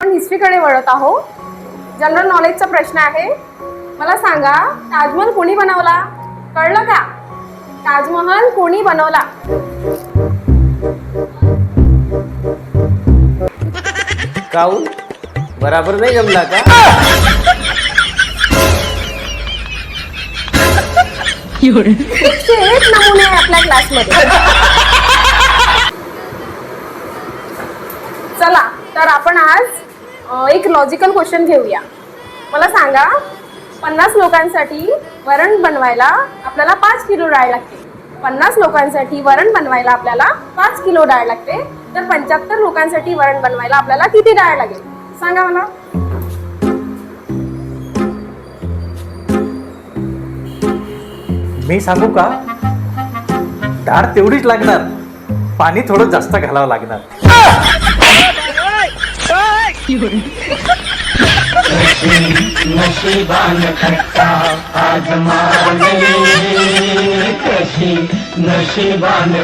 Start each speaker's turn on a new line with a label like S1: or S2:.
S1: आपण हिस्ट्रीकडे वळत आहोत. जनरल नॉलेजचा प्रश्न आहे. मला सांगा ताजमहल कोणी बनवला? कळलं का? ताजमहल कोणी बनवला?
S2: काऊन? बराबर नाही जमला का?
S1: एकशे एक नमुने आहे आपल्या क्लासमध्ये चला तर आपण आज एक लॉजिकल क्वेश्चन घेऊया. मला सांगा पन्नास लोकांसाठी वरण बनवायला आपल्याला पाच किलो डाळ लागते. पन्नास लोकांसाठी वरण बनवायला आपल्याला पाच किलो डाळ लागते. तर पंच्याहत्तर लोकांसाठी वरण बनवायला आपल्याला किती डाळ लागेल? सांगा मला.
S3: मी सांगू का? डाळ तेवढीच लागणार. पाणी थोडं जास्त घालावं लागणार.
S4: नशिबान